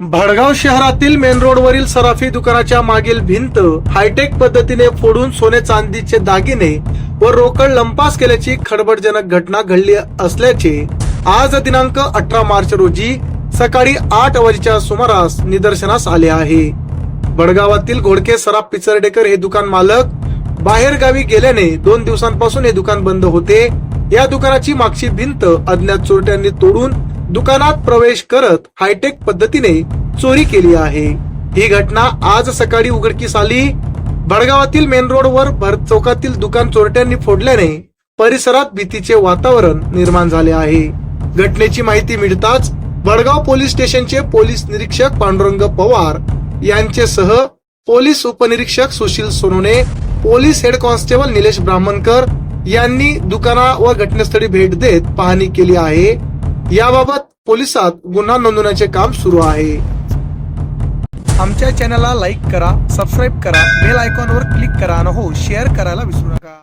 भडगाव शहरातील मेन रोडवरील सराफी दुकानाच्या मागील भिंत हायटेक पद्धतीने फोडून सोने चांदीचे दागिने व रोकड लंपास केल्याची खडबडजनक घटना घडली असल्याचे आज दिनांक अठरा मार्च रोजी सकाळी आठ वाजेच्या सुमारास निदर्शनास आले आहे. भडगावातील घोडके सराफ पिचरडेकर हे दुकान मालक बाहेर गावी गेल्याने दोन दिवसांपासून हे दुकान बंद होते. या दुकानाची मागची भिंत अज्ञात चोरट्यांनी तोडून दुकानात प्रवेश करत हायटेक पद्धतीने चोरी केली आहे. ही घटना आज सकाळी उघडकीस आली. भडगावातील मेन रोडवर भर चौकातील दुकान चोरट्यांनी फोडल्याने परिसरात भीतीचे वातावरण निर्माण झाले आहे. घटनेची माहिती मिळताच भडगाव पोलीस स्टेशनचे पोलीस निरीक्षक पांडुरंग पवार यांचेसह पोलीस उपनिरीक्षक Sushil Sonone police head constable Nilesh Brahmankar यांनी दुकाना व घटनास्थळी भेट देत पाहणी केली आहे. याबाबत पोलिसात गुन्हा नोंदवण्याचे काम सुरू आहे. आमच्या चॅनलला लाईक करा सबस्क्राईब करा बेल आयकॉनवर क्लिक करा आणि हो शेअर करायला विसरू नका.